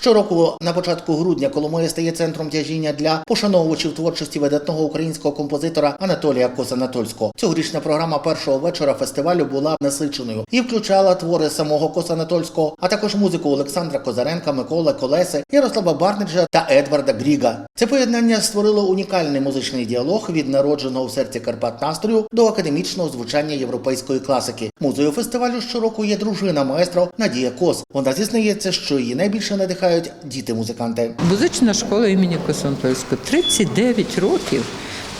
Щороку на початку грудня Коломия стає центром тяжіння для пошановувачів творчості видатного українського композитора Анатолія Косанатольського. Цьогорічна програма першого вечора фестивалю була насиченою і включала твори самого Косанатольського, а також музику Олександра Козаренка, Миколи Колеси, Ярослава Барниджа та Едварда Гріга. Це поєднання створило унікальний музичний діалог від народженого в серці Карпат настрою до академічного звучання європейської класики. Музею фестивалю щороку є дружина маестро Надія Кос. Вона зізнається, що її найбільше надихають діти-музиканти. Музична школа імені Косантольського 39 років.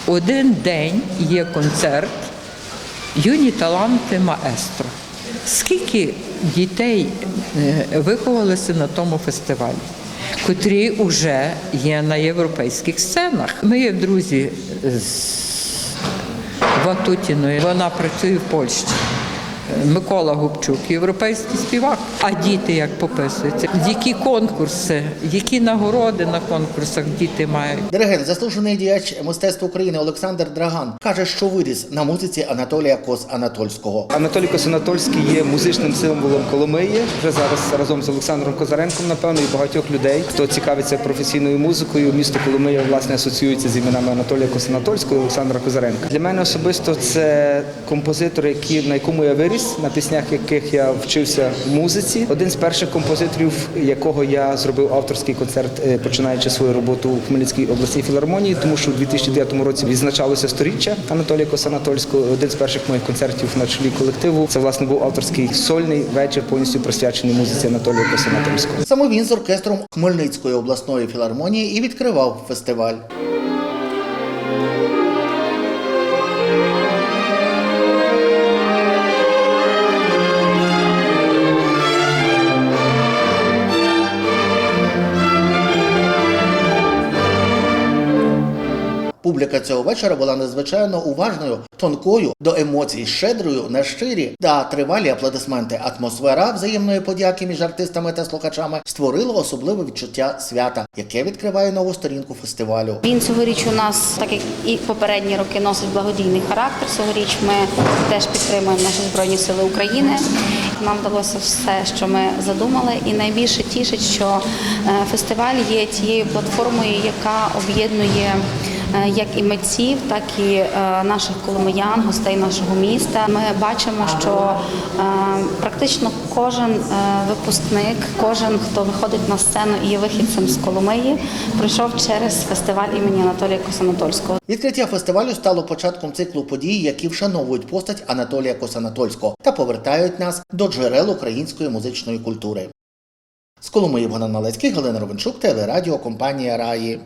Один день є концерт Юні таланти маестро. Скільки дітей е, виховалися на тому фестивалі, котрі вже є на європейських сценах. Ми є друзі з Ватутіною. Вона працює в Польщі. Микола Губчук, європейський співак. А діти як пописуються? Які конкурси, які нагороди на конкурсах діти мають? Диригент, заслужений діяч мистецтва України Олександр Драган каже, що виріс на музиці Анатолія Кос Анатольського. Анатолій Косанатольський є музичним символом Коломиї. Вже зараз разом з Олександром Козаренком, напевно, і багатьох людей, хто цікавиться професійною музикою. Місто Коломия власне асоціюється з іменами Анатолія Косанатольського і Олександра Козаренка. Для мене особисто це композитор, який на якому я виріс, на піснях яких я вчився музиці. Один з перших композиторів, якого я зробив авторський концерт, е, починаючи свою роботу у Хмельницькій обласній філармонії, тому що у 2009 році відзначалося сторіччя Анатолія Косанатольського. Один з перших моїх концертів на чолі колективу. Це власне був авторський сольний вечір, повністю присвячений музиці Анатолія Косанатольського. Саме він з оркестром Хмельницької обласної філармонії і відкривав фестиваль. Публіка цього вечора була надзвичайно уважною, тонкою до емоцій, щедрою на щирі та тривалі аплодисменти. Атмосфера взаємної подяки між артистами та слухачами створила особливе відчуття свята, яке відкриває нову сторінку фестивалю. Він цьогоріч у нас, так як і попередні роки, носить благодійний характер. Цьогоріч ми теж підтримуємо наші збройні сили України. Нам вдалося все, що ми задумали, і найбільше тішить, що е, фестиваль є тією платформою, яка об'єднує. Е, Як і митців, так і е, наших коломиян, гостей нашого міста. Ми бачимо, що е, практично кожен випускник, кожен, хто виходить на сцену і є вихідцем з Коломиї, пройшов через фестиваль імені Анатолія Косанатольського. Відкриття фестивалю стало початком циклу подій, які вшановують постать Анатолія Косанатольського та повертають нас до джерел української музичної культури. З Коломиї Богдан Малецький, Галина Ровенчук, телерадіо, компанія Раї.